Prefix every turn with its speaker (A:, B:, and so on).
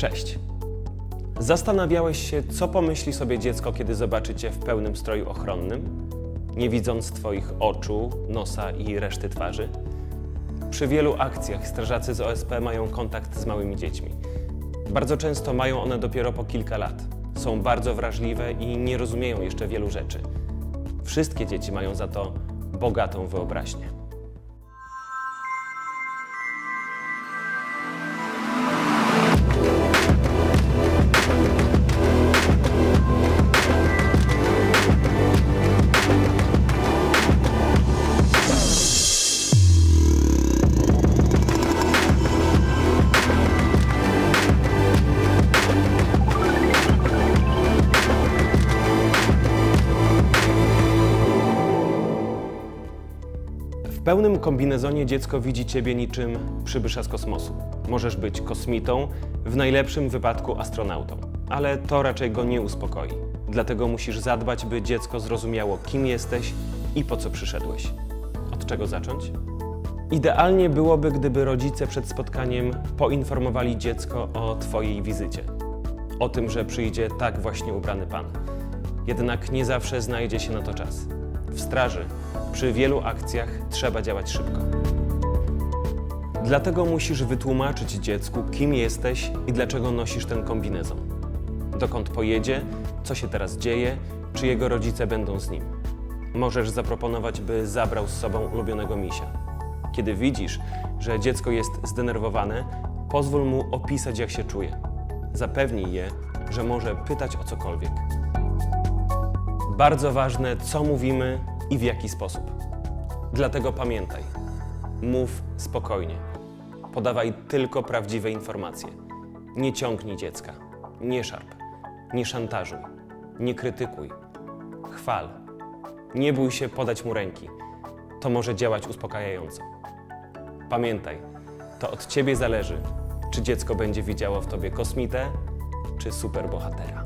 A: Cześć. Zastanawiałeś się, co pomyśli sobie dziecko, kiedy zobaczy cię w pełnym stroju ochronnym, nie widząc twoich oczu, nosa i reszty twarzy? Przy wielu akcjach strażacy z OSP mają kontakt z małymi dziećmi. Bardzo często mają one dopiero po kilka lat. Są bardzo wrażliwe i nie rozumieją jeszcze wielu rzeczy. Wszystkie dzieci mają za to bogatą wyobraźnię. Pełnym kombinezonie dziecko widzi ciebie niczym przybysza z kosmosu. Możesz być kosmitą, w najlepszym wypadku astronautą, ale to raczej go nie uspokoi. Dlatego musisz zadbać, by dziecko zrozumiało, kim jesteś i po co przyszedłeś. Od czego zacząć? Idealnie byłoby, gdyby rodzice przed spotkaniem poinformowali dziecko o Twojej wizycie. O tym, że przyjdzie tak właśnie ubrany pan. Jednak nie zawsze znajdzie się na to czas. W straży przy wielu akcjach trzeba działać szybko. Dlatego musisz wytłumaczyć dziecku, kim jesteś i dlaczego nosisz ten kombinezon. Dokąd pojedzie, co się teraz dzieje, czy jego rodzice będą z nim. Możesz zaproponować, by zabrał z sobą ulubionego misia. Kiedy widzisz, że dziecko jest zdenerwowane, pozwól mu opisać, jak się czuje. Zapewnij je, że może pytać o cokolwiek. Bardzo ważne, co mówimy i w jaki sposób. Dlatego pamiętaj, mów spokojnie. Podawaj tylko prawdziwe informacje. Nie ciągnij dziecka, nie szarp, nie szantażuj, nie krytykuj. Chwal. Nie bój się podać mu ręki. To może działać uspokajająco. Pamiętaj, to od ciebie zależy, czy dziecko będzie widziało w tobie kosmitę, czy superbohatera.